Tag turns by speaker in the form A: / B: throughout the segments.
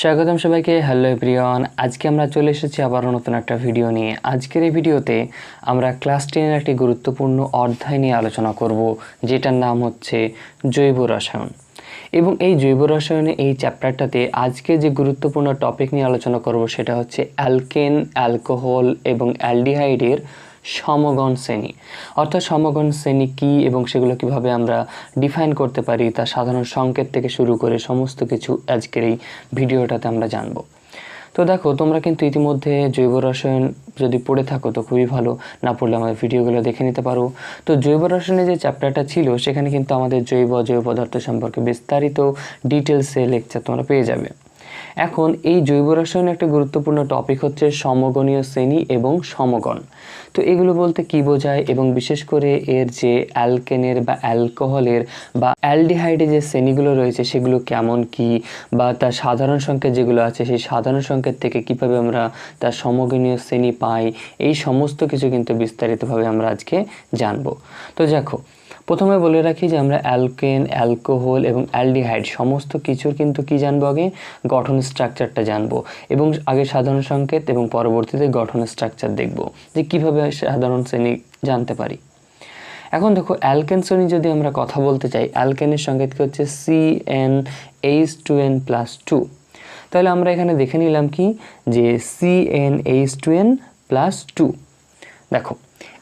A: স্বাগতম সবাইকে। Hello everyone, আজকে আমরা চলে এসেছি আবারও নতুন একটা ভিডিও নিয়ে। আজকের এই ভিডিওতে আমরা ক্লাস টেনের একটি গুরুত্বপূর্ণ অধ্যায় নিয়ে আলোচনা করব, যেটার নাম হচ্ছে জৈব রসায়ন। এবং এই জৈব রসায়নে এই চ্যাপ্টারটাতে আজকে যে গুরুত্বপূর্ণ টপিক নিয়ে আলোচনা করব, সেটা হচ্ছে অ্যালকেন, অ্যালকোহল এবং অ্যালডিহাইডের সমগণ শ্রেণি। অর্থাৎ সমগণ শ্রেণি কী এবং সেগুলো কীভাবে আমরা ডিফাইন করতে পারি তার সাধারণ সংকেত থেকে শুরু করে সমস্ত কিছু আজকের এই ভিডিওটাতে আমরা জানব। তো দেখো, তোমরা কিন্তু ইতিমধ্যে জৈব রসায়ন যদি পড়ে থাকো তো খুবই ভালো, না পড়লে আমাদের ভিডিওগুলো দেখে নিতে পারো। তো জৈব রসায়নের যে চ্যাপ্টারটা ছিল, সেখানে কিন্তু আমাদের জৈব অজৈব পদার্থ সম্পর্কে বিস্তারিত ডিটেলসে লেকচার তোমরা পেয়ে যাবে। এখন এই জৈব রসায়নের একটা গুরুত্বপূর্ণ টপিক হচ্ছে সমগণীয় শ্রেণি এবং সমগণ। তো এগুলো বলতে কি বোঝায় এবং বিশেষ করে এর যে অ্যালকেনের বা অ্যালকোহলের বা অ্যালডিহাইডের যে শ্রেণীগুলো রয়েছে সেগুলো কেমন কি বা তার সাধারণ সংকেত যেগুলো আছে সেই সাধারণ সংকেত থেকে কীভাবে আমরা তার সমগণীয় শ্রেণি পাই, এই সমস্ত কিছু কিন্তু বিস্তারিতভাবে আমরা আজকে জানব। তো দেখো প্রথমে বলে রাখি যে আমরা অ্যালকেন, অ্যালকোহল এবং অ্যালডিহাইড সমস্ত কিছুর কিন্তু কি জানব আগে? গঠন স্ট্রাকচারটা জানব এবং আগে সাধারণ সংকেত এবং পরবর্তীতে গঠন স্ট্রাকচার দেখব যে কীভাবে সাধারণ শ্রেণি জানতে পারি। এখন দেখো, অ্যালকেন শ্রেণি যদি আমরা কথা বলতে চাই, অ্যালকেনের সংকেত কি হচ্ছে? C N H two N plus two তাহলে আমরা এখানে দেখে নিলাম কি? যে C N H two N plus two দেখো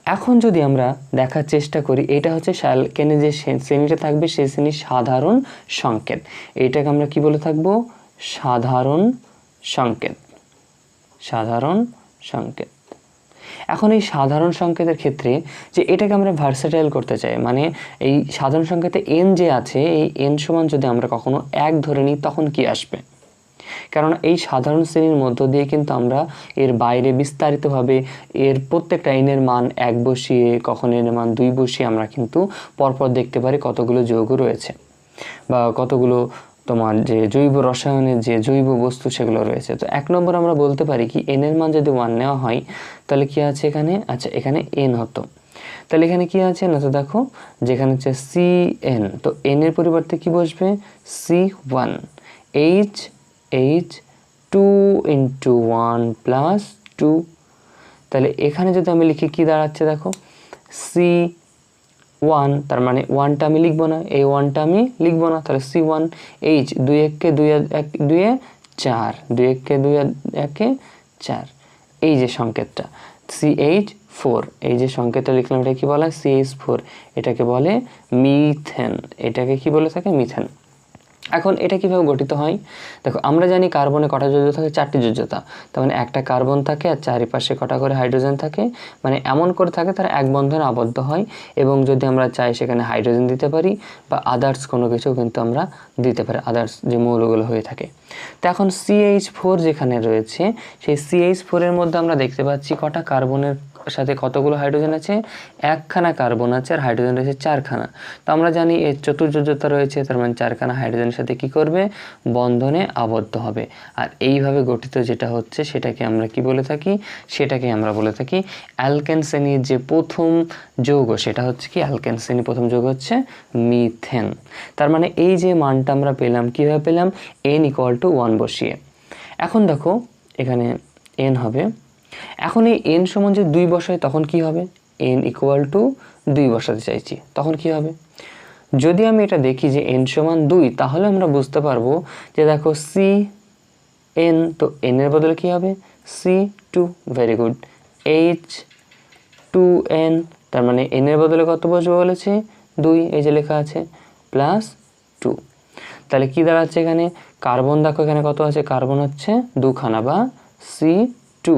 A: এখন যদি আমরা দেখার চেষ্টা করি, এটা হচ্ছে অ্যালকেনে যে শ্রেণীটা থাকবে সেই শ্রেণির সাধারণ সংকেত। এইটাকে আমরা কি বলে থাকব? সাধারণ সংকেত। সাধারণ সংকেত। এখন এই সাধারণ সংকেতের ক্ষেত্রে যে এটাকে আমরা ভার্সেটাইল করতে চাই মানে এই সাধারণ সংকেতে এন যে আছে, এই এন সমান যদি আমরা কখনো এক ধরে নিই, তখন কি আসবে? কারণ এই সাধারণ শ্রেণির মধ্য দিয়ে কিন্তু আমরা এর বাইরে বিস্তারিতভাবে এর প্রত্যেকটা এনের মান এক বসিয়ে, কখন এনের মান দুই বসিয়ে আমরা কিন্তু পরপর দেখতে পারি কতগুলো যৌগ রয়েছে। বা কতগুলো তোমার যে জৈব রসায়নের যে জৈব বস্তু সেগুলো রয়েছে। তো এক নম্বর আমরা বলতে পারি কি এনের মান যদি ওয়ান নেওয়া হয়, তাহলে কি আছে এখানে? আচ্ছা এখানে এন হতো। তাহলে এখানে কি আছে? না তো দেখো, যেখানে হচ্ছে সি এন তো এন এর পরিবর্তে কি বসবে? C one H H two into one plus two তাহলে এখানে যদি আমি লিখি, কি দাঁড়াচ্ছে দেখো? সি ওয়ান তার মানে ওয়ানটা আমি লিখব না, এই ওয়ানটা আমি লিখব না। তাহলে সি ওয়ান এইচ দুই এককে দুই এক দুয়ে চার, দুই এককে দুই একে চার। এই যে সংকেতটা সি এইচ ফোর এই যে সংকেতটা লিখলাম এটা কি বলা সি এইচ ফোর এটাকে বলে মিথেন এটাকে কি বলে থাকে? মিথেন এখন এটা কীভাবে গঠিত হয়? দেখো, আমরা জানি কার্বনে কটা যোজ্য থাকে? চারটি যোজ্যতা তার মানে একটা কার্বন থাকে আর চারিপাশে কটা করে হাইড্রোজেন থাকে। মানে এমন করে থাকে তারা এক বন্ধনে আবদ্ধ হয় এবং যদি আমরা চাই সেখানে হাইড্রোজেন দিতে পারি বা আদার্স কোনো কিছু কিন্তু আমরা দিতে পারি আদার্স যে মৌলগুলো হয়ে থাকে। তো এখন সিএইচ ফোর যেখানে রয়েছে, সেই সিএইচ ফোরের মধ্যে আমরা দেখতে পাচ্ছি কটা কার্বনের সাথে কতগুলো হাইড্রোজেন আছে? একখানা কার্বন আছে আর হাইড্রোজেন রয়েছে চারখানা। তো আমরা জানি এর চতুর্যোজ্যতা রয়েছে, তার মানে চারখানা হাইড্রোজেনের সাথে কি করবে? বন্ধনে আবদ্ধ হবে। আর এইভাবে গঠিত যেটা হচ্ছে, সেটাকে আমরা কি বলে থাকি? সেটাকে আমরা বলে থাকি অ্যালকেন শ্রেণির যে প্রথম যৌগ, সেটা হচ্ছে কি? অ্যালকেন শ্রেণির প্রথম যৌগ হচ্ছে মিথেন। তার মানে এই যে মানটা আমরা পেলাম, কীভাবে পেলাম? এন ইকুয়াল টু ওয়ান বসিয়ে। এখন দেখো, এখানে এন হবে। এখন এই এন সমান যে দুই বসায় তখন কি হবে? এন ইকুয়াল টু দুই বসাতে চাইছি। তখন কি হবে? যদি আমি এটা দেখি যে এন সমান দুই, তাহলে আমরা বুঝতে পারব যে দেখো সি এন তো এন এর বদলে কি হবে? C two very good H two N তার মানে এন এর বদলে কত বসবে বলেছে? দুই, এই যে লেখা আছে প্লাস টু তাহলে কি দাঁড়াচ্ছে এখানে? কার্বন দেখো এখানে কত আছে? কার্বন হচ্ছে দুখানা বা সি টু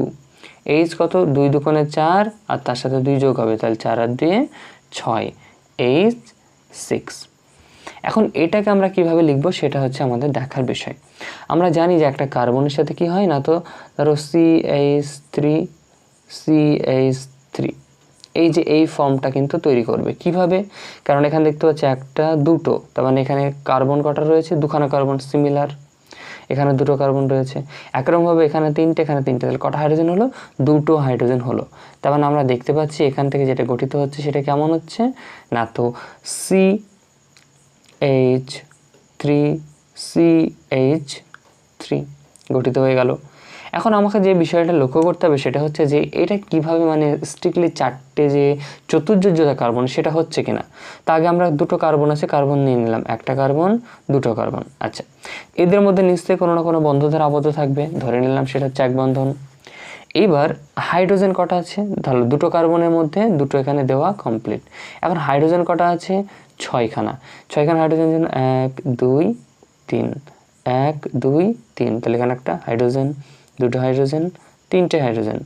A: এইচ কত? দুই দুকোণে চার, আর তার সাথে দুই যোগ হবে, তাহলে চার আর দুয়ে ছয়। এইচ সিক্স এখন এটাকে আমরা কীভাবে লিখব? সেটা হচ্ছে আমাদের দেখার বিষয়। আমরা জানি যে একটা কার্বনের সাথে কি হয় না তো? ধরো C H three C H three এই যে এই ফর্মটা কিন্তু তৈরি করবে। কীভাবে? কারণ এখানে দেখতে পাচ্ছি একটা, দুটো। তার মানে এখানে কার্বন কটা রয়েছে? দুখানা কার্বন সিমিলার এখানে দুটো কার্বন রয়েছে। একরকমভাবে এখানে তিনটে এখানে তিনটে। তাহলে কটা হাইড্রোজেন হলো? দুটো হাইড্রোজেন হলো। তার মানে আমরা দেখতে পাচ্ছি এখান থেকে যেটা গঠিত হচ্ছে সেটা কেমন হচ্ছে? না তো C H three C H three গঠিত হয়ে গেল। এখন আমাকে যে বিষয়টা লক্ষ্য করতে হবে সেটা হচ্ছে যে এটা কীভাবে মানে স্ট্রিক্টলি চারটে যে চতুর্যোজ্যতা কার্বন সেটা হচ্ছে কিনা? তা আগে আমরা দুটো কার্বন আছে কার্বন নিয়ে নিলাম। একটা কার্বন দুটো কার্বন আচ্ছা এদের মধ্যে নিশ্চয়ই কোনো না কোনো বন্ধনের আবদ্ধ থাকবে। ধরে নিলাম সেটা হচ্ছে এক বন্ধন। এইবার হাইড্রোজেন কটা আছে? তাহলে দুটো কার্বনের মধ্যে দুটো এখানে দেওয়া কমপ্লিট এখন হাইড্রোজেন কটা আছে? ছয়খানা। ছয়খানা হাইড্রোজেন এক, দুই, তিন। এক, দুই, তিন। তাহলে এখানে একটা হাইড্রোজেন দুটো হাইড্রোজেন, তিনটে হাইড্রোজেন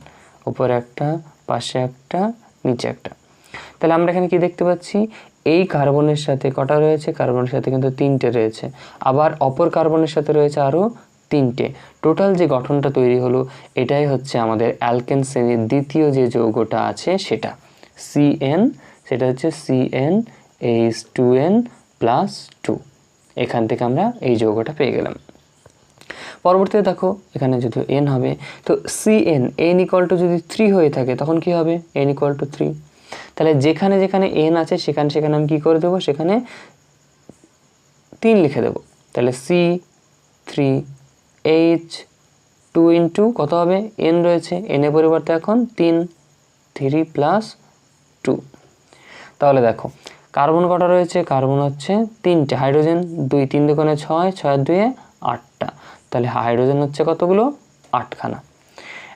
A: উপরে একটা, পাশে একটা, নিচে একটা। তাহলে আমরা এখানে কি দেখতে পাচ্ছি? এই কার্বনের সাথে কটা রয়েছে? কার্বনের সাথে কিন্তু তিনটে রয়েছে। আবার অপর কার্বনের সাথে রয়েছে আরও তিনটে। টোটাল যে গঠনটা তৈরি হলো, এটাই হচ্ছে আমাদের অ্যালকেন শ্রেণির দ্বিতীয় যে যৌগটা আছে সেটা। সিএন সেটা হচ্ছে CN H two N plus two এখান থেকে আমরা এই যৌগটা পেয়ে গেলাম। পরবর্তীতে দেখো, এখানে যদি এন হবে, তো C N N equal to যদি থ্রি হয়ে থাকে, তখন কি হবে? এন ইকুয়াল টু থ্রি তাহলে যেখানে যেখানে এন আছে, সেখানে সেখানে আমি কী করে দেবো? সেখানে তিন লিখে দেবো। তাহলে C three H two into কত হবে? এন রয়েছে। এনের পরিবর্তে এখন তিন থ্রি প্লাস টু তাহলে দেখো কার্বন কটা রয়েছে? কার্বন হচ্ছে তিনটে। হাইড্রোজেন দুই, তিন দোকানে ছয় ছয় দুয়ে আটটা। তাহলে হাইড্রোজেন হচ্ছে কতগুলো? আটখানা।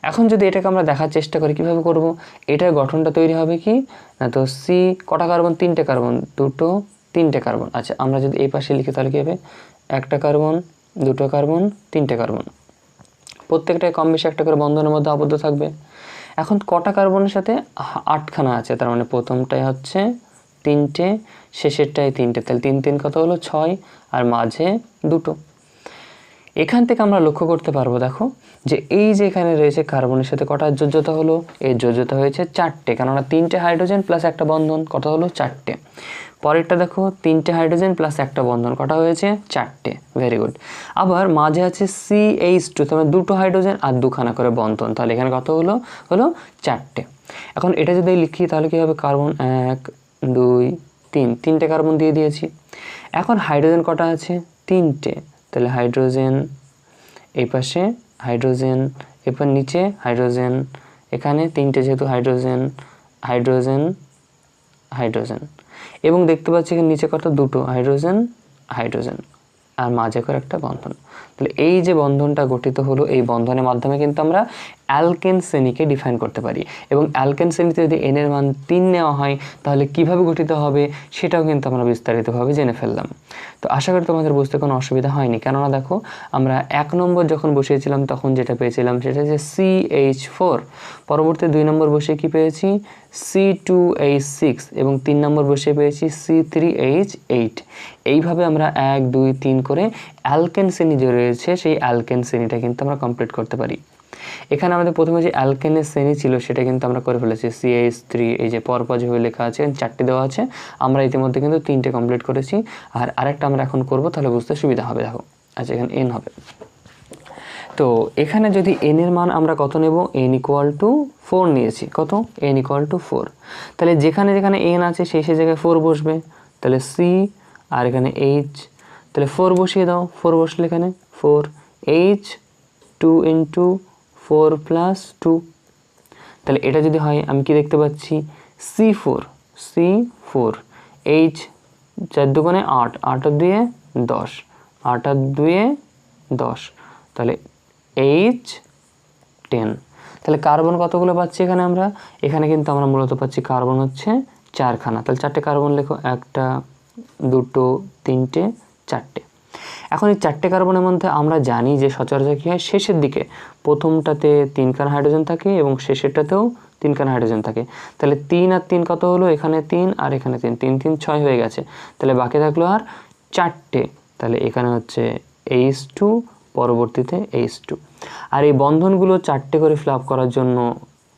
A: এখন যদি এটাকে আমরা দেখার চেষ্টা করি, কীভাবে করব? এটার গঠনটা তৈরি হবে কি? না তো সি কটা কার্বন তিনটে কার্বন দুটো, তিনটে কার্বন আচ্ছা আমরা যদি এই পাশে লিখি, তাহলে কী হবে? একটা কার্বন দুটো কার্বন তিনটে কার্বন প্রত্যেকটাই কম বেশি একটা করে বন্ধনের মধ্যে আবদ্ধ থাকবে। এখন কটা কার্বনের সাথে আটখানা আছে? তার মানে প্রথমটাই হচ্ছে তিনটে, শেষেরটাই তিনটে। তাহলে তিন তিন কত হলো? ছয়। আর মাঝে দুটো। এখান থেকে আমরা লক্ষ্য করতে পারব, দেখো, যে এই যে এখানে রয়েছে কার্বনের সাথে কটা যোজ্যতা হলো? এর যোজ্যতা হয়েছে চারটে, কেননা তিনটে হাইড্রোজেন প্লাস একটা বন্ধন, কটা হলো? চারটে। পরেরটা দেখো, তিনটে হাইড্রোজেন প্লাস একটা বন্ধন, কটা হয়েছে? চারটে। ভেরি গুড আবার মাঝে আছে সি এইচ টু তাহলে দুটো হাইড্রোজেন আর দুখানা করে বন্ধন, তাহলে এখানে কত হলো? হলো চারটে। এখন এটা যদি লিখি, তাহলে কী হবে? কার্বন এক, দুই, তিন, তিনটে কার্বন দিয়ে দিয়েছি। এখন হাইড্রোজেন কটা আছে? তিনটে। তাহলে হাইড্রোজেন এই পাশে, হাইড্রোজেন, এরপর নিচে হাইড্রোজেন, এখানে তিনটে যেহেতু হাইড্রোজেন হাইড্রোজেন হাইড্রোজেন। এবং দেখতে পাচ্ছি এখানে নিচে কত? দুটো, হাইড্রোজেন হাইড্রোজেন আর মাঝে করে একটা বন্ধন। তাহলে এই যে বন্ধনটা গঠিত হলো, এই বন্ধনের মাধ্যমে কিন্তু আমরা অ্যালকেন শ্রেণীকে ডিফাইন করতে পারি। এবং অ্যালকেন শ্রেণীতে যদি এনের মান তিন নেওয়া হয়, তাহলে কীভাবে গঠিত হবে? সেটাও কিন্তু আমরা বিস্তারিতভাবে জেনে ফেললাম। তো আশা করি তোমাদের বুঝতে কোনো অসুবিধা হয়নি। কেননা দেখো, আমরা এক নম্বর যখন বসিয়েছিলাম, তখন যেটা পেয়েছিলাম সেটা হচ্ছে সি এইচ ফোর পরবর্তী দুই নম্বর বসে কি পেয়েছি? সি টু এইচ সিক্স এবং তিন নম্বর বসে পেয়েছি সি থ্রি এইচ এইট এইভাবে আমরা এক, দুই, তিন করে অ্যালকেন শ্রেণি যে রয়েছে, সেই অ্যালকেন শ্রেণীটা কিন্তু আমরা কমপ্লিট করতে পারি। এখানে আমাদের প্রথমে যে অ্যালকেনের শ্রেণি ছিল, সেটা কিন্তু আমরা করে ফেলেছি। সিএইচ থ্রি এই যে পরপর যেভাবে লেখা আছে, চারটে দেওয়া আছে, আমরা ইতিমধ্যে কিন্তু তিনটে কমপ্লিট করেছি। আর আরেকটা আমরা এখন করব, তাহলে বুঝতে সুবিধা হবে, দেখো। আচ্ছা এখানে এন হবে। তো এখানে যদি এন এর মান আমরা কত নেব? এন ইকুয়াল টু ফোর নিয়েছি। কত? এন ইকুয়াল টু ফোর তাহলে যেখানে যেখানে এন আছে, সেই সেই জায়গায় ফোর বসবে। তাহলে সি আর এখানে এইচ তাহলে ফোর বসিয়ে দাও। ফোর বসলে এখানে four H two into four plus two. তাহলে এটা যদি হয়, আমি কি দেখতে পাচ্ছি? C four C four. H চার দোকানে আট আট আর দুয়ে দশ, আট আর দুয়ে দশ। তাহলে এইচ টেন। তাহলে কার্বন কতগুলো পাচ্ছি এখানে আমরা? এখানে কিন্তু আমরা মূলত পাচ্ছি কার্বন হচ্ছে চারখানা। তাহলে চারটে কার্বন লেখো, একটা, দুটো, তিনটে, চারটে। এখন এই চারটে কার্বনের মধ্যে আমরা জানি যে সচরাচর কী হয়? শেষের দিকে। প্রথমটাতে তিনখানা হাইড্রোজেন থাকে এবং শেষেরটাতেও তিনখানা হাইড্রোজেন থাকে। তাহলে তিন আর তিন কত হলো? এখানে তিন আর এখানে তিন। তিন তিন, ছয় হয়ে গেছে। তাহলে বাকি থাকল আর চারটে। তাহলে এখানে হচ্ছে এইচ টু পরবর্তীতে এইচ টু আর এই বন্ধনগুলো চারটে করে ফিল করার জন্য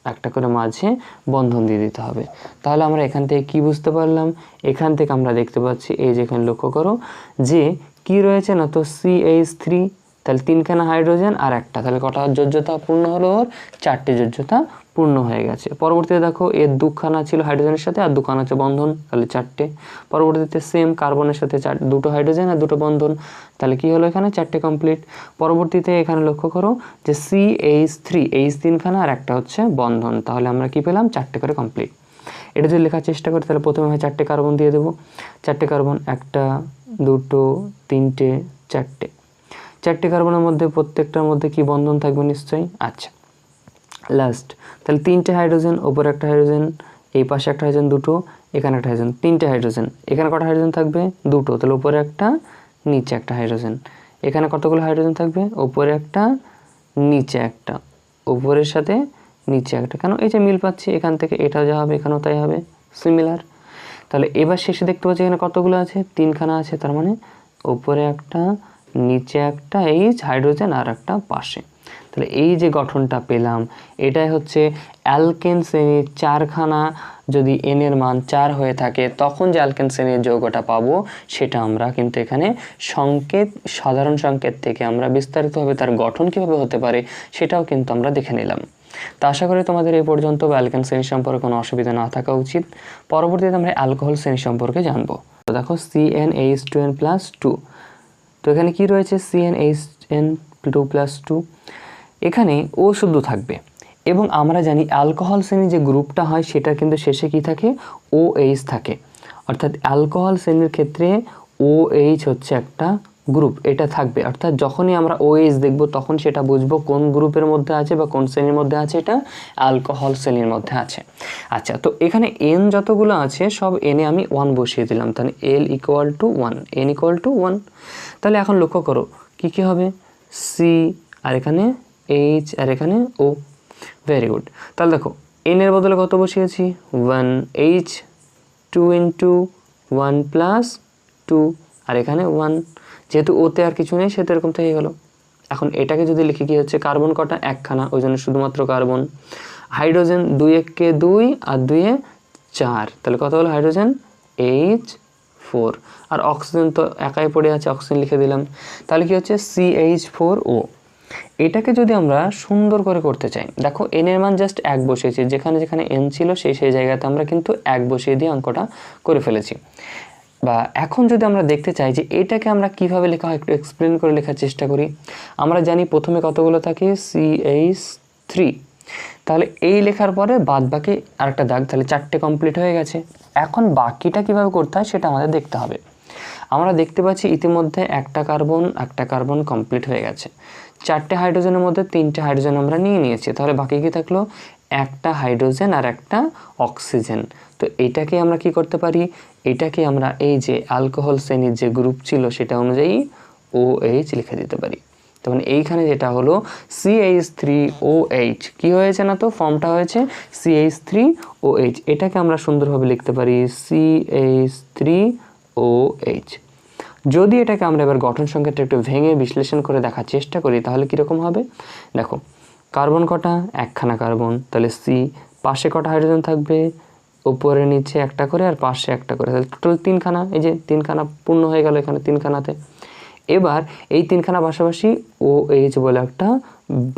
A: একটা করে মাঝে বন্ধন দিয়ে দিতে হবে। তাহলে আমরা এখান থেকে কি বুঝতে পারলাম? এখান থেকে আমরা দেখতে পাচ্ছি, এই যে এখানে লক্ষ্য করো, যে কি রয়েছে? না তো সি এইচ থ্রি তাহলে তিনখানা হাইড্রোজেন আর একটা। তাহলে কটা যোজ্যতা পূর্ণ হলো ওর? চারটে যোজ্যতা পূর্ণ হয়ে গেছে। পরবর্তীতে দেখো, এর দুখানা ছিল হাইড্রোজেনের সাথে আর দুখানা হচ্ছে বন্ধন, তাহলে চারটে। পরবর্তীতে সেম কার্বনের সাথে চার, দুটো হাইড্রোজেন আর দুটো বন্ধন। তাহলে কি হলো এখানে? চারটে কমপ্লিট পরবর্তীতে এখানে লক্ষ্য করো যে সি এইচ থ্রি এইচ তিনখানা আর একটা হচ্ছে বন্ধন। তাহলে আমরা কি পেলাম? চারটে করে কমপ্লিট এটা যদি লেখার চেষ্টা করি, তাহলে প্রথমে হয় চারটে কার্বন দিয়ে দেবো। চারটে কার্বন, একটা, দুটো, তিনটে, চারটে। চারটে কার্বনের মধ্যে প্রত্যেকটার মধ্যে কি বন্ধন থাকবে নিশ্চয়ই? আচ্ছা লাস্ট তাহলে তিনটে হাইড্রোজেন ওপরে একটা হাইড্রোজেন এই পাশে একটা হাইড্রোজেন দুটো, এখানে একটা হাইড্রোজেন তিনটে হাইড্রোজেন এখানে কটা হাইড্রোজেন থাকবে? দুটো। তাহলে উপরে একটা, নিচে একটা হাইড্রোজেন এখানে কতগুলো হাইড্রোজেন থাকবে? ওপরে একটা, নিচে একটা। উপরের সাথে নিচে একটা কেন? এই যে মিল পাচ্ছি, এখান থেকে এটা যা হবে, এখানেও তাই হবে সিমিলার তাহলে এবার শেষে দেখতে পাচ্ছি এখানে কতগুলো আছে? তিনখানা আছে, তার মানে ওপরে একটা, নিচে একটা এইচ হাইড্রোজেন আর একটা পাশে। তাহলে এই যে গঠনটা পেলাম, এটাই হচ্ছে অ্যালকেন শ্রেণির চারখানা। যদি এন এর মান চার হয়ে থাকে, তখন যে অ্যালকেন শ্রেণির যৌগটা পাবো, সেটা আমরা কিন্তু এখানে সংকেত, সাধারণ সংকেত থেকে আমরা বিস্তারিতভাবে তার গঠন কীভাবে হতে পারে, সেটাও কিন্তু আমরা দেখে নিলাম। তো আশা করি তোমাদের এই পর্যন্ত অ্যালকেন শ্রেণি সম্পর্কে কোনো অসুবিধা না থাকা উচিত। পরবর্তীতে আমরা অ্যালকোহল শ্রেণি সম্পর্কে জানব। তো দেখো C N H two N plus two তো এখানে কি রয়েছে? C N H N two plus two এখানে ও শুদ্ধ থাকবে এবং আমরা জানি অ্যালকোহল শ্রেণির যে গ্রুপটা হয় সেটা কিন্তু শেষে কি থাকে? ও এইচ থাকে। অর্থাৎ অ্যালকোহল শ্রেণির ক্ষেত্রে ও এইচ হচ্ছে একটা গ্রুপ এটা থাকবে। অর্থাৎ যখনই আমরা ও এইচ দেখব, তখন সেটা বুঝব কোন গ্রুপের মধ্যে আছে বা কোন শ্রেণির মধ্যে আছে এটা। অ্যালকোহল শ্রেণির মধ্যে আছে। আচ্ছা তো এখানে এন যতগুলো আছে, সব এনে আমি ওয়ান বসিয়ে দিলাম। তাহলে L equal to one N equal to one তাহলে এখন লক্ষ্য করো, কী কী হবে? সি আর এখানে এইচ আর এখানে ও ভেরি গুড তাহলে দেখো এন এর বদলে কত বসিয়েছি? One H two into one plus two আর এখানে ওয়ান যেহেতু ওতে আর কিছু নেই সেটা এরকম থেকে গেলো। এখন এটাকে যদি লিখে কি হচ্ছে, কার্বন কটা? একখানা, ওই জন্য শুধুমাত্র কার্বন। হাইড্রোজেন দুই এককে দুই আর দুইয়ে চার। তাহলে কত হলো হাইড্রোজেন? এইচ ফোর আর অক্সিজেন তো একাই পড়ে আছে, অক্সিজেন লিখে দিলাম। তাহলে কি হচ্ছে? সি এইচ ফোর ও এটাকে যদি আমরা সুন্দর করে করতে চাই, দেখো এন এর মান জাস্ট এক বসিয়েছি। যেখানে যেখানে এন ছিল, সেই সেই জায়গাতে আমরা কিন্তু এক বসিয়ে দিয়ে অঙ্কটা করে ফেলেছি। বা এখন যদি আমরা দেখতে চাই যে এটাকে আমরা কীভাবে লেখা হয়, একটু এক্সপ্লেন করে লেখার চেষ্টা করি। আমরা জানি প্রথমে কতগুলো থাকে? সি এইচ থ্রি তাহলে এই লেখার পরে বাদ বাকি আরেকটা দাগ, তাহলে চারটে কমপ্লিট হয়ে গেছে। এখন বাকিটা কীভাবে করতে হয় সেটা আমাদের দেখতে হবে। আমরা দেখতে পাচ্ছি ইতিমধ্যে একটা কার্বন একটা কার্বন কমপ্লিট হয়ে গেছে। চারটে হাইড্রোজেনের মধ্যে তিনটে হাইড্রোজেন আমরা নিয়ে নিয়েছি। তাহলে বাকি কি থাকল? একটা হাইড্রোজেন আর একটা অক্সিজেন। তো এটাকে আমরা কি করতে পারি? এটাকে আমরা এই যে অ্যালকোহল শ্রেণির যে গ্রুপ ছিল সেটা অনুযায়ী ও এইচ লিখে দিতে পারি। তখন মানে এইখানে যেটা হলো সিএইচ থ্রি ও এইচ কী হয়েছে না তো? ফর্মটা হয়েছে সিএইচ থ্রি ও এইচ এটাকে আমরা সুন্দরভাবে লিখতে পারি সিএইচ থ্রি ও এইচ যদি এটাকে আমরা এবার গঠন সংখ্যাটা একটু ভেঙে বিশ্লেষণ করে দেখার চেষ্টা করি, তাহলে কীরকম হবে? দেখো কার্বন কটা? একখানা কার্বন। তাহলে সি পাশে কটা হাইড্রোজেন থাকবে? উপরে, নিচে একটা করে আর পাশে একটা করে। তাহলে টোটাল তিনখানা, এই যে তিনখানা পূর্ণ হয়ে গেল এখানে তিনখানাতে। এবার এই তিনখানা পাশাপাশি ও এইচ বলে একটা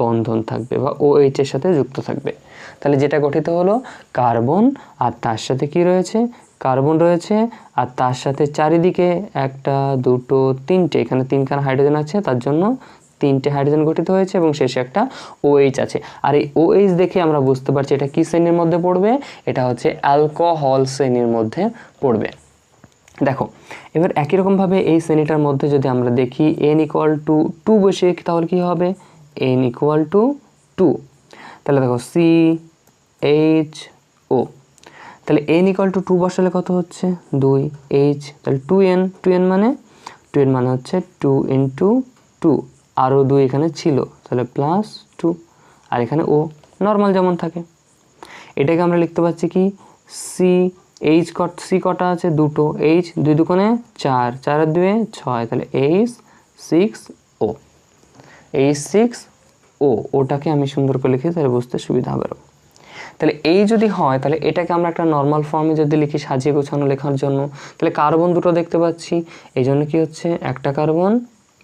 A: বন্ধন থাকবে বা ও এইচের সাথে যুক্ত থাকবে। তাহলে যেটা গঠিত হলো কার্বন, আর তার সাথে কি রয়েছে? কার্বন রয়েছে, আর তার সাথে চারিদিকে একটা, দুটো, তিনটে, এখানে তিনখানা হাইড্রোজেন আছে, তার জন্য তিনটে হাইড্রোজেন গঠিত হয়েছে এবং শেষে একটা ওএইচ আছে। আর এই ওএইচ দেখে আমরা বুঝতে পারছি এটা কী শ্রেণির মধ্যে পড়বে? এটা হচ্ছে অ্যালকোহল শ্রেণির মধ্যে পড়বে। দেখো, এবার একই রকমভাবে এই শ্রেণীটার মধ্যে যদি আমরা দেখি এন ইকুয়াল টু টু বসে, তাহলে কী হবে? এন ইকুয়াল টু টু তাহলে দেখো সি এইচ ও তাহলে এন ইকুয়াল টু টু বসালে কত হচ্ছে? দুই। এইচ তাহলে টু এন টু এন মানে? টু এন মানে হচ্ছে টু ইন্টু টু আরও দুই এখানে ছিল, তাহলে প্লাস টু আর এখানে ও নর্মাল যেমন থাকে। এটাকে আমরা লিখতে পাচ্ছি কি? সি এইচ কট সি কটা আছে? দুটো। এইচ দুই দুকোণে চার চার আর দুয়ে ছয়, তাহলে H six O H six O ওটাকে আমি সুন্দর করে লিখি তাহলে বুঝতে সুবিধা হবে। তাহলে এই যদি হয়, তাহলে এটাকে আমরা একটা নর্মাল ফর্মে যদি লিখি সাজিয়ে গোছানো লেখার জন্য, তাহলে কার্বন দুটো দেখতে পাচ্ছি। এই জন্য কি হচ্ছে? একটা কার্বন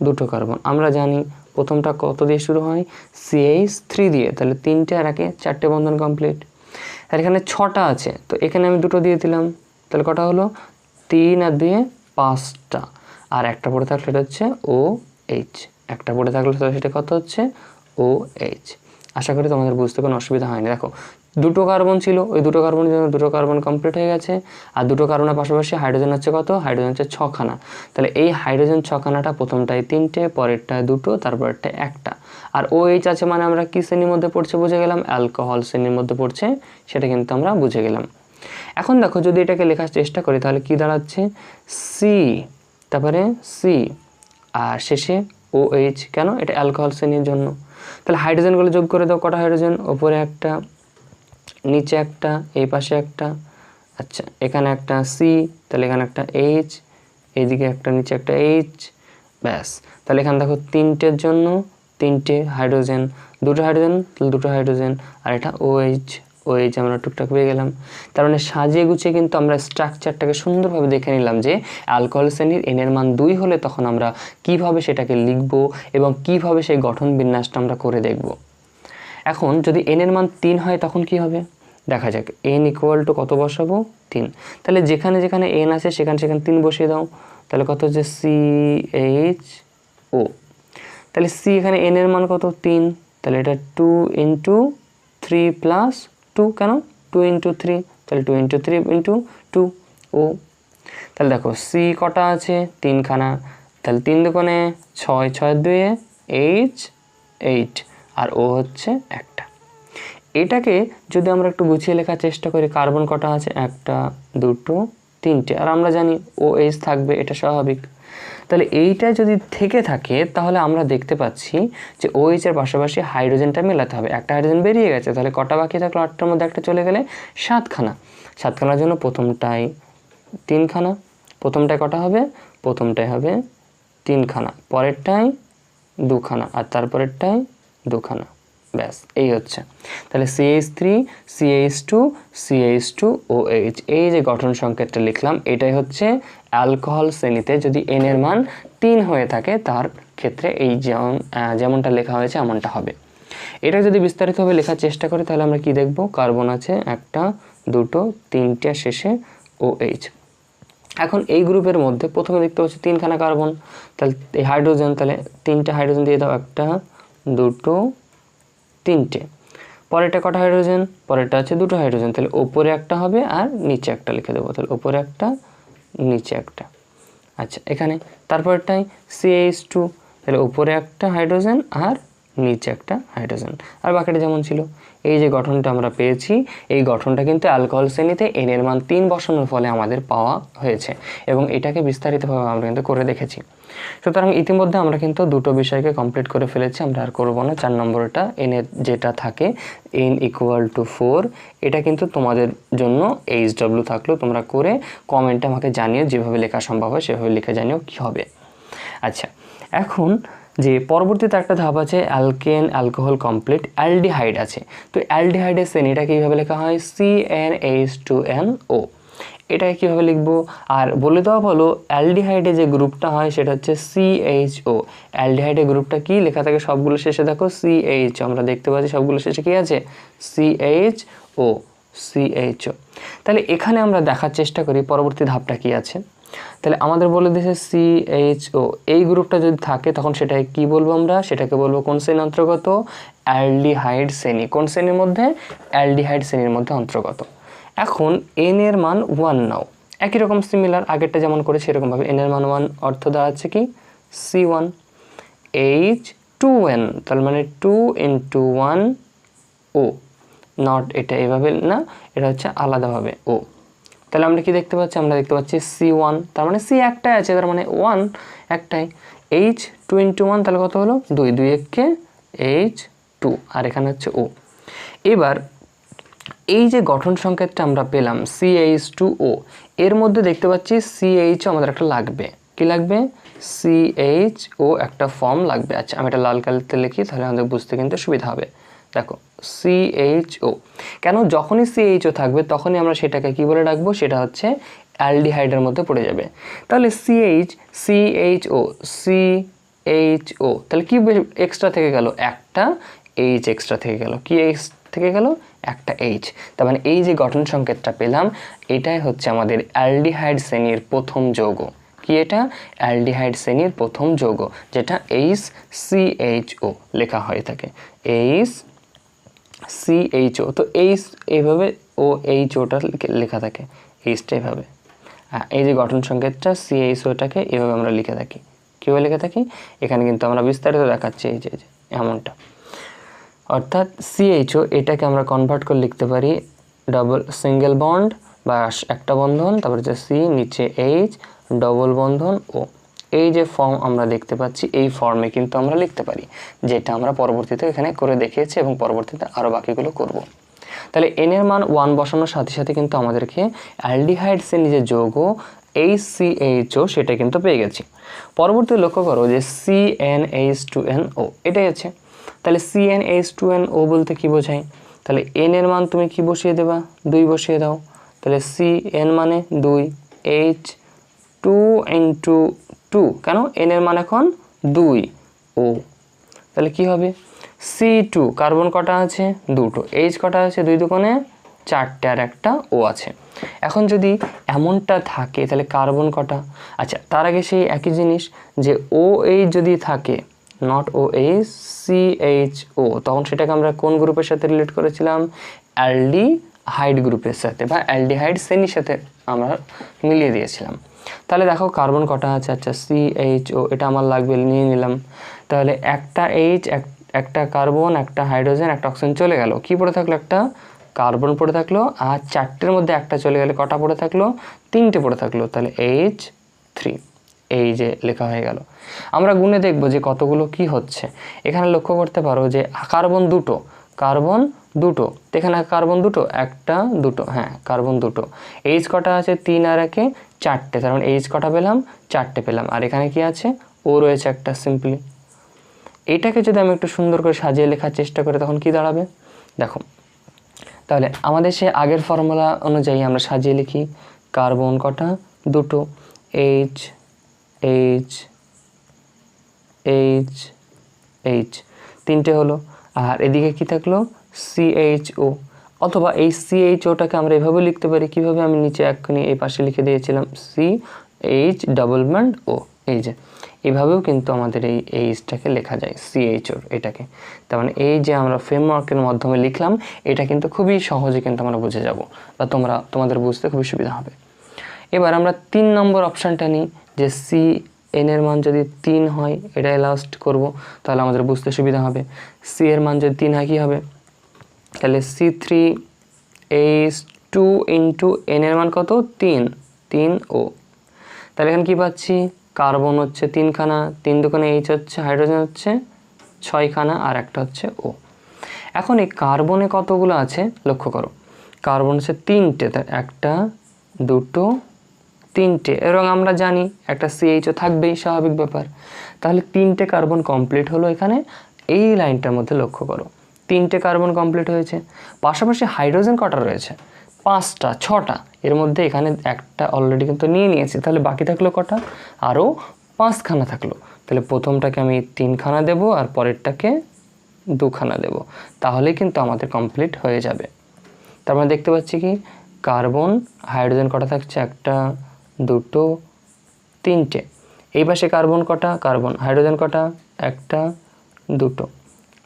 A: দুটো কার্বন। আমরা জানি প্রথমটা কত দিয়ে শুরু হয়? সিএইচ থ্রি দিয়ে। তাহলে তিনটে আর একে চারটে বন্ধন কমপ্লিট আর এখানে ছটা আছে, তো এখানে আমি দুটো দিয়ে দিলাম। তাহলে কটা হলো? তিন আর দিয়ে পাঁচটা। আর একটা পড়ে থাকলে এটা হচ্ছে ও এইচ একটা পড়ে থাকলে তাহলে সেটা কত হচ্ছে ও এইচ আশা করি তোমাদের বুঝতে কোনো অসুবিধা হয়নি। দেখো দুটো কার্বন ছিল, ওই দুটো কার্বনের জন্য দুটো কার্বন কমপ্লিট হয়ে গেছে। আর দুটো কার্বনের পাশাপাশি হাইড্রোজেন হচ্ছে কত? হাইড্রোজেন হচ্ছে ছখানা। তাহলে এই হাইড্রোজেন ছখানাটা প্রথমটায় তিনটে, পরেরটায় দুটো তারপরেরটা একটা। আর ও এইচ আছে মানে আমরা কী শ্রেণির মধ্যে পড়ছে বুঝে গেলাম? অ্যালকোহল শ্রেণির মধ্যে পড়ছে, সেটা কিন্তু আমরা বুঝে গেলাম। এখন দেখো যদি এটাকে লেখার চেষ্টা করি, তাহলে কি দাঁড়াচ্ছে? সি তারপরে সি আর শেষে ও এইচ কেন? এটা অ্যালকোহল শ্রেণির জন্য। তাহলে হাইড্রোজেনগুলো যোগ করে দাও, কটা হাইড্রোজেন ওপরে একটা নিচে একটা, এই পাশে একটা আচ্ছা এখানে একটা সি তাহলে এখানে একটা এইচ এইদিকে একটা, নিচে একটা এইচ ব্যাস। তাহলে এখানে দেখো তিনটের জন্য তিনটে হাইড্রোজেন, দুটো হাইড্রোজেন দুটো হাইড্রোজেন, আর এটা ওএইচ ওএইচ আমরা টুকটাক পেয়ে গেলাম। তার মানে সাজিয়ে গুছিয়ে কিন্তু আমরা স্ট্রাকচারটাকে সুন্দরভাবে দেখে নিলাম যে অ্যালকোহল শ্রেণির এনের মান দুই হলে তখন আমরা কীভাবে সেটাকে লিখব এবং কীভাবে সেই গঠন বিন্যাসটা আমরা করে দেখব। এখন যদি এন এর মান তিন হয় তখন কি হবে? দেখা যাক এন ইকুয়াল টু কত বসাবো? তিন। তাহলে যেখানে যেখানে এন আছে, সেখানে সেখানে তিন বসিয়ে দাও। তাহলে কত হচ্ছে? সি এইচ ও তাহলে সি এখানে এন এর মান কত? তিন। তাহলে এটা two into three plus two কেন? টু ইন্টু থ্রি তাহলে two into three into two ও তাহলে দেখো সি কটা আছে? তিনখানা। তাহলে তিন দোকানে ছয় ছয় দুয়ে এইচ এইট আর ও হচ্ছে একটা। এটাকে যদি আমরা একটু গুছিয়ে লেখার চেষ্টা করি, কার্বন কটা আছে? একটা, দুটো, তিনটে। আর আমরা জানি ও এইচ থাকবে, এটা স্বাভাবিক। তাহলে এইটা যদি থেকে থাকে, তাহলে আমরা দেখতে পাচ্ছি যে ও এইচের পাশাপাশি হাইড্রোজেনটা মেলাতে হবে। একটা হাইড্রোজেন বেরিয়ে গেছে, তাহলে কটা বাকি থাকল? আটটার মধ্যে একটা চলে গেলে সাতখানা। সাতখানার জন্য প্রথমটাই তিনখানা, প্রথমটায় কটা হবে? প্রথমটায় হবে তিনখানা। পরেরটায় দুখানা, আর তারপরেরটায় দুখানা। ব্যাস, এই হচ্ছে। তাহলে CH three CH two CH two O H এই যে গঠন সংকেতটা লিখলাম, এটাই হচ্ছে অ্যালকোহল শ্রেণীতে যদি এন এর মান তিন হয়ে থাকে, তার ক্ষেত্রে এই যেমনটা লেখা হয়েছে, এমনটা হবে। এটা যদি বিস্তারিতভাবে লেখার চেষ্টা করি, তাহলে আমরা কি দেখব? কার্বন আছে একটা, দুটো, তিনটে শেষে ও এইচ এখন এই গ্রুপের মধ্যে প্রথমে দেখতে পাচ্ছি তিনখানা কার্বন, তাহলে এই হাইড্রোজেন, তাহলে তিনটে হাইড্রোজেন দিয়ে দাও, একটা, দুটো তিনটে। পরেরটা কটা হাইড্রোজেন পরেরটা আছে দুটো হাইড্রোজেন তাহলে ওপরে একটা হবে আর নিচে একটা লিখে দেবো। তাহলে ওপরে একটা, নিচে একটা। আচ্ছা এখানে। তারপরটাই সিএইচ টু তাহলে ওপরে একটা হাইড্রোজেন আর নিচে একটা হাইড্রোজেন। আর বাকিটা যেমন ছিল, এই যে গঠনটা আমরা পেয়েছি, এই গঠনটা কিন্তু অ্যালকোহল শ্রেণীতে এন এর মান তিন বসানোর ফলে আমাদের পাওয়া হয়েছে এবং এটাকে বিস্তারিতভাবে আমরা কিন্তু করে দেখেছি। সুতরাং ইতিমধ্যে আমরা কিন্তু দুটো বিষয়কে কমপ্লিট করে ফেলেছি, আমরা আর করব না। চার নম্বরটা এন এর যেটা থাকে এন ইকুয়াল টু ফোর এটা কিন্তু তোমাদের জন্য এইচ ডব্লিউ থাকলেও তোমরা করে কমেন্টে আমাকে জানিও, যেভাবে লেখা সম্ভব হয়, সেভাবে লিখে জানিও কী হবে। আচ্ছা এখন যে পরবর্তীতে একটা ধাপ আছে, অ্যালকেন অ্যালকোহল কমপ্লিট, অ্যালডিহাইড আছে। তো অ্যালডিহাইডের শ্রেণীটা কীভাবে লেখা হয়? C N H two N O এটাকে কীভাবে লিখব? আর বলে দেওয়া হলো অ্যালডিহাইডে যে গ্রুপটা হয়, সেটা হচ্ছে সিএইচও অ্যালডিহাইডের গ্রুপটা কি? লেখা থাকে সবগুলো শেষে, দেখো সিএইচ আমরা দেখতে পাচ্ছি সবগুলো শেষে কী আছে? সি সিএইচ ও সিএইচও তাহলে এখানে আমরা দেখার চেষ্টা করি, পরবর্তী ধাপটা কি আছে? তাহলে আমাদের বলে দিয়েছে সি এইচ ও এই গ্রুপটা যদি থাকে, তখন সেটাকে কি বলব আমরা? সেটাকে বলব কোন শ্রেণির অন্তর্গত? অ্যালডিহাইড শ্রেণি। কোন শ্রেণির মধ্যে? অ্যালডিহাইড শ্রেণির মধ্যে অন্তর্গত। এখন এন এর মান ওয়ান নাও। একই রকম সিমিলার আগেরটা যেমন করে সেরকমভাবে এন এর মান ওয়ান অর্থ দাঁড়াচ্ছে কি? C one H two N তার মানে two into one O not এটা এভাবে না, এটা হচ্ছে আলাদাভাবে ও তাহলে আমরা কি দেখতে পাচ্ছি? আমরা দেখতে পাচ্ছি সি ওয়ান তার মানে সি একটাই আছে, তার মানে ওয়ান একটাই। এইচ টু ইন্টু ওয়ান তাহলে কত হলো? দুই দুই এককে এইচ টু আর এখানে হচ্ছে ও এবার, এই যে গঠন সংকেতটা আমরা পেলাম সি এইচ টু ও এর মধ্যে দেখতে পাচ্ছি সিএইচও আমাদের একটা লাগবে। কি লাগবে? সি এইচ ও একটা ফর্ম লাগবে। আচ্ছা আমি এটা লাল কালিতে লিখি, তাহলে আমাদের বুঝতে কিন্তু সুবিধা হবে। দেখো সিএইচও কেন যখনই সিএইচও থাকবে, তখনই আমরা সেটাকে কি বলে ডাকবো সেটা হচ্ছে অ্যালডিহাইডের মধ্যে পড়ে যাবে। তাহলে CH CHO C H O তাহলে কি এক্সট্রা থেকে গেল? একটা এইচ এক্সট্রা থেকে গেল। কি এইচ থেকে গেল? একটা এইচ তার মানে এই যে গঠন সংকেতটা পেলাম, এটাই হচ্ছে আমাদের অ্যালডিহাইড শ্রেণির প্রথম যৌগ। কি এটা? অ্যালডিহাইড শ্রেণির প্রথম যৌগ, যেটা এইচ সিএইচও লেখা হয়ে থাকে। এইচ সিএইচও তো এইচ এইভাবে ও এইচ ওটা লেখা থাকে এইচটা এভাবে এই যে গঠন সংকেতটা সিএইচওটাকে এভাবে আমরা লিখে থাকি। কীভাবে লিখে থাকি? এখানে কিন্তু আমরা বিস্তারিত দেখাচ্ছি এই যে এমনটা। অর্থাৎ সিএইচও এটাকে আমরা কনভার্ট করে লিখতে পারি ডবল সিঙ্গেল বন্ড বা একটা বন্ধন, তারপর হচ্ছে সি নিচে এইচ ডবল বন্ধন ও এই যে ফর্ম আমরা দেখতে পাচ্ছি, এই ফর্মে কিন্তু আমরা লিখতে পারি, যেটা আমরা পরবর্তীতে এখানে করে দেখিয়েছি এবং পরবর্তীতে আরও বাকিগুলো করব। তাহলে এন এর মান ওয়ান বসানোর সাথে সাথে কিন্তু আমাদেরকে অ্যালডিহাইডসের নিজের যৌগ এইচ সি এইচও সেটা কিন্তু পেয়ে গেছি। পরবর্তী লক্ষ্য করো যে C N H two N O এটাই আছে তাহলে C N H two N O বলতে কী বোঝায়? তাহলে এন এর মান তুমি কি বসিয়ে দেবা? দুই বসিয়ে দাও। তাহলে সি এন মানে দুই এইচ টু ইন্টু টু। কেন? এন এর মান এখন দুই। ও। তাহলে কি হবে? সি টু কার্বন কটা আছে? দুটো। এইচ কটা আছে? দুই দোকানে চারটে আর একটা ও আছে। এখন যদি এমনটা থাকে, তাহলে কার্বন কটা? আচ্ছা তার আগে সেই একই জিনিস যে ও এইচ যদি থাকে not O H C H O তখন সেটাকে আমরা কোন গ্রুপের সাথে রিলেট করেছিলাম? অ্যালডি হাইড গ্রুপের সাথে বা অ্যালডিহাইড শ্রেণির সাথে আমরা মিলিয়ে দিয়েছিলাম। তাহলে দেখো কার্বন কটা আছে? আচ্ছা সি এইচ ও এটা আমার লাগবে, নিয়ে নিলাম। তাহলে একটা এইচ একটা কার্বন একটা হাইড্রোজেন একটা অক্সিজেন চলে গেল। কি পড়ে থাকল একটা? কার্বন পড়ে থাকল, আর চারটের মধ্যে একটা চলে গেলে, কটা পড়ে থাকল? তিনটে পড়ে থাকল। তাহলে এইচ থ্রি এই যে লেখা হয়ে গেল। আমরা গুণে দেখব যে কতগুলো কি হচ্ছে। এখানে লক্ষ্য করতে পারো যে কার্বন দুটো কার্বন দুটো। তো এখানে কার্বন দুটো, একটা, দুটো হ্যাঁ কার্বন দুটো। এইচ কটা আছে? তিন আর একে চারটে। তার মানে এইচ কটা পেলাম? চারটে পেলাম। আর এখানে কি আছে? ও রয়েছে একটা সিম্পলি এটাকে যদি আমি একটু সুন্দর করে সাজিয়ে লেখার চেষ্টা করি, তখন কি দাঁড়াবে? দেখো, তাহলে আমাদের সে আগের ফর্মুলা অনুযায়ী আমরা সাজিয়ে লিখি কার্বন কটা? দুটো। এইচ এইচ এইচ এইচ তিনটে হলো। আর এদিকে কি থাকল? সিএইচও অথবা এই সিএইচওটাকে আমরা এভাবে লিখতে পারি, কীভাবে আমি নিচে এক্ষুনি এই পাশে লিখে দিয়েছিলাম? C H double bond O এই যে। এভাবেও কিন্তু আমাদের এই এইচটাকে লেখা যায় সিএইচওর এটাকে। তার মানে এই যে আমরা ফ্রেমওয়ার্কের মাধ্যমে লিখলাম, এটা কিন্তু খুবই সহজে কিন্তু আমরা বুঝে যাব, বা তোমরা, তোমাদের বুঝতে খুবই সুবিধা হবে। এবার আমরা তিন নম্বর অপশানটা নিই, যে সি এন এর মান যদি তিন হয় এটাই লাস্ট করব, তাহলে আমাদের বুঝতে সুবিধা হবে। সি এর মান যদি তিন হয়, কী হবে? তাহলে C three H two into N এর মান কত? তিন তিন ও তাহলে এখানে কী পাচ্ছি? কার্বন হচ্ছে তিনখানা, তিন দোকানে এইচ হচ্ছে, হাইড্রোজেন হচ্ছে ছয়খানা, আর একটা হচ্ছে ও এখন এই কার্বনে কতগুলো আছে? লক্ষ্য করো, কার্বন হচ্ছে তিনটে তা একটা, দুটো তিনটে, এবং আমরা জানি একটা সিএইচও থাকবেই, স্বাভাবিক ব্যাপার। তাহলে তিনটে কার্বন কমপ্লিট হলো এখানে, এই লাইনটার মধ্যে লক্ষ্য করো। তিনটে কার্বন কমপ্লিট হয়েছে, পাশাপাশি হাইড্রোজেন কটা রয়েছে? পাঁচটা, ছটা, এর মধ্যে এখানে একটা অলরেডি কিন্তু নিয়ে নিয়েছি, তাহলে বাকি থাকল কটা? আরও পাঁচখানা থাকল। তাহলে প্রথমটাকে আমি তিনখানা দেব, আর পরেরটাকে দুখানা দেব। তাহলে কিন্তু আমাদের কমপ্লিট হয়ে যাবে। তার মানে দেখতে পাচ্ছি কি? কার্বন, হাইড্রোজেন কটা থাকছে? একটা দুটো, তিনটে। এই পাশে কার্বন কটা? কার্বন হাইড্রোজেন কটা? একটা, দুটো।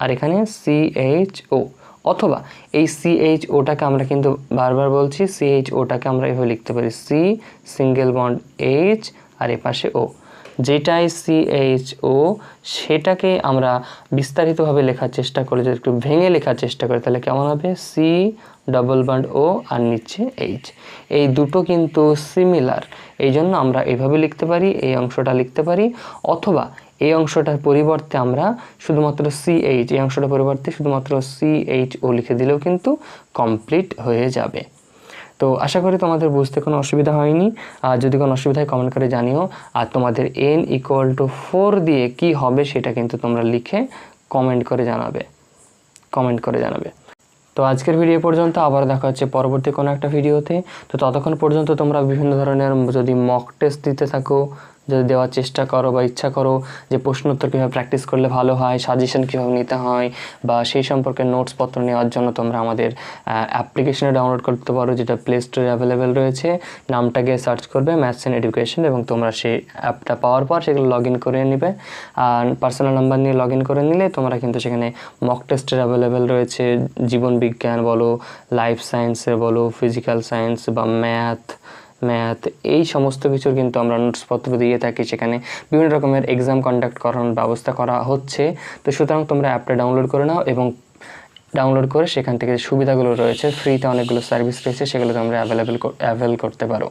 A: আর এখানে সিএইচ ও অথবা এই সিএইচ ওটাকে আমরা কিন্তু বারবার বলছি সিএইচ ওটাকে আমরা এভাবে লিখতে পারি। সি সিঙ্গেল বন্ড এইচ আর এ পাশে ও যেটাই ও সেটাকে আমরা বিস্তারিতভাবে লেখার চেষ্টা করি, যদি একটু ভেঙে লেখার চেষ্টা করি, তাহলে কেমন হবে? সি ডবল বন্ড ও আর নিচে এইচ এই দুটো কিন্তু সিমিলার এই জন্য আমরা এভাবে লিখতে পারি, এই অংশটা লিখতে পারি, অথবা এই অংশটার পরিবর্তে আমরা শুধুমাত্র সিএইচ এই অংশটার পরিবর্তে শুধুমাত্র সিএইচ ও লিখে দিলেও কিন্তু কমপ্লিট হয়ে যাবে। তো আশা করি তোমাদের বুঝতে কোনো অসুবিধা হয়নি। আর যদি কোনো অসুবিধা হয় কমেন্ট করে জানিও। আর তোমাদের এন ইকুয়াল টু ফোর দিয়ে কি হবে সেটা কিন্তু তোমরা লিখে কমেন্ট করে জানাবে। কমেন্ট করে জানাবে। তো আজকের ভিডিও পর্যন্ত, আবার দেখা হচ্ছে পরবর্তী কোনো একটা ভিডিওতে তো। ততক্ষণ পর্যন্ত তোমরা বিভিন্ন ধরনের যদি মক টেস্ট দিতে থাকো যদি দেওয়ার চেষ্টা করো বা ইচ্ছা করো যে প্রশ্ন উত্তর কীভাবে প্র্যাকটিস করলে ভালো হয় সাজেশন কীভাবে নিতে হয় বা সেই সম্পর্কে নোটসপত্র নেওয়ার জন্য তোমরা আমাদের অ্যাপ্লিকেশনে ডাউনলোড করতে পারো যেটা প্লে স্টোরে অ্যাভেলেবেল রয়েছে। নামটা গিয়ে সার্চ করবে ম্যাথস অ্যান্ড এডুকেশন এবং তোমরা সেই অ্যাপটা পাওয়ার পর সেগুলো লগ ইন করে নেবে। আর পার্সোনাল নাম্বার নিয়ে লগ ইন করে নিলে তোমরা কিন্তু সেখানে মক টেস্টের অ্যাভেলেবেল রয়েছে। জীবন বিজ্ঞান বলো লাইফ সায়েন্সের বলো ফিজিক্যাল সায়েন্স বা ম্যাথ ম্যাথ এই সমস্ত কিছুর কিন্তু আমরা নোটসপত্র দিয়ে থাকি, সেখানে বিভিন্ন রকমের এক্সাম কন্ডাক্ট করানোর ব্যবস্থা করা হচ্ছে। তো সুতরাং তোমরা অ্যাপটা ডাউনলোড করে নাও এবং ডাউনলোড করে সেখান থেকে সুবিধাগুলো রয়েছে ফ্রিতে অনেকগুলো সার্ভিস রয়েছে সেগুলো তোমরা অ্যাভেলেবেল অ্যাভেল করতে পারো।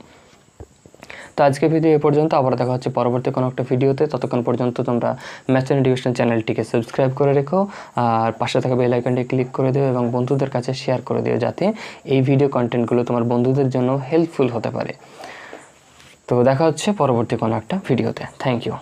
A: তো আজকে ভিডিও এ পর্যন্ত আবার দেখা হচ্ছে পরবর্তী কোনো একটা ভিডিওতে ততক্ষণ পর্যন্ত তোমরা ম্যাথ অ্যান্ড এডুকেশন চ্যানেলটিকে সাবস্ক্রাইব করে রেখো আর পাশে থাকা বেল আইকনটি ক্লিক করে দিও এবং বন্ধুদের কাছে শেয়ার করে দিও যাতে এই ভিডিও কন্টেন্টগুলো তোমার বন্ধুদের জন্য হেল্পফুল হতে পারে। তো দেখা হচ্ছে পরবর্তী কোনো একটা ভিডিওতে থ্যাংক ইউ